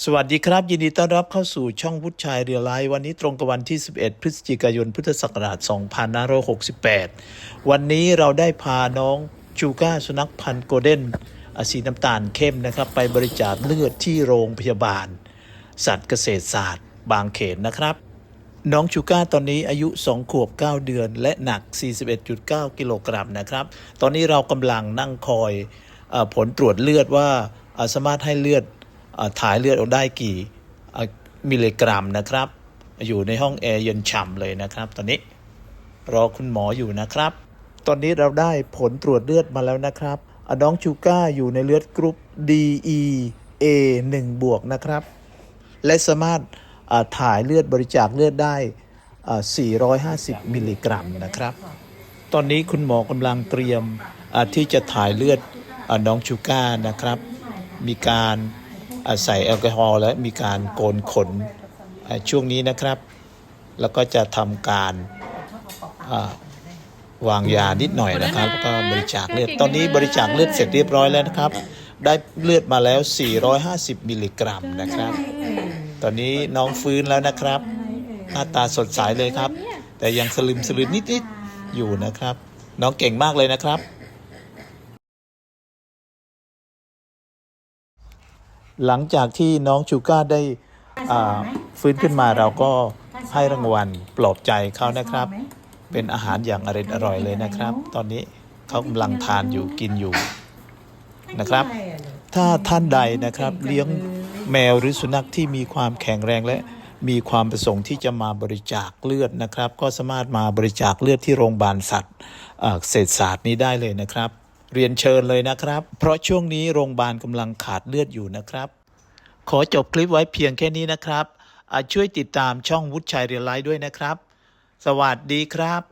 สวัสดีครับ ยินดีต้อนรับเข้าสู่ช่องวุฒิชัยเรียลไลฟ์วันนี้ตรงกับวันที่ 11 พฤศจิกายนพุทธศักราช 2568 วันนี้เราได้พาน้องจูก้าสุนัขพันธ์โกลเด้นอสีน้ำตาลเข้มนะครับ ไปบริจาคเลือดที่โรงพยาบาล สัตว์เกษตรศาสตร์ บางเขนนะครับ น้องชูก้าตอนนี้อายุ 2 ขวบ 9 เดือน และหนัก 41.9 กิโลกรัมนะครับ ตอนนี้เรากำลังนั่งคอยอผลตรวจเลือดว่าสามารถให้เลือด ถ่ายเลือดออกได้กี่มิลลิกรัมนะครับ อยู่ในห้องแอร์เย็นฉ่ำเลยนะครับ ตอนนี้รอคุณหมออยู่นะครับ ตอนนี้เราได้ผลตรวจเลือดมาแล้วนะครับอน้องชูก้าอยู่ในเลือดกรุ๊ป DE A 1บวกนะครับ และสามารถถ่ายเลือดบริจาคเลือดได้อ่า450 มิลลิกรัมนะครับ ตอนนี้คุณหมอกำลังเตรียมที่จะถ่ายเลือดอน้องชูก้านะครับ มีการ ใส่แอลกอฮอล์และมีการโกนขนช่วงนี้นะครับ แล้วก็จะทำการวางยานิดหน่อยนะครับแล้วก็บริจาคเลือดตอนนี้บริจาคเลือดเสร็จเรียบร้อยแล้วนะครับ ได้เลือดมาแล้ว 450 มิลลิกรัมนะครับ ตอนนี้น้องฟื้นแล้วนะครับ หน้าตาสดใสเลยครับ แต่ยังสลึมสลืนนิดๆอยู่นะครับ น้องเก่งมากเลยนะครับ หลังจากที่น้องชูก้าได้อ่าฟื้นขึ้นมาเราก็ให้รางวัลปลอบใจเขานะครับ เป็นอาหารอย่างอร่อยอร่อยเลยนะครับ ตอนนี้เขากำลังทานอยู่กินอยู่นะครับ ถ้าท่านใดนะครับเลี้ยงแมวหรือสุนัขที่มีความแข็งแรงและมีความประสงค์ที่จะมาบริจาคเลือดนะครับ ก็สามารถมาบริจาคเลือดที่โรงพยาบาลสัตว์เอ่อเศรษฐศาสตร์นี้ได้เลยนะครับ เรียนเชิญเลยนะครับ เพราะช่วงนี้โรงพยาบาลกำลังขาดเลือดอยู่นะครับ ขอจบคลิปไว้เพียงแค่นี้นะครับอะช่วยติดตามช่องวุฒิชัยเรียนไลฟ์ด้วยนะครับ สวัสดีครับ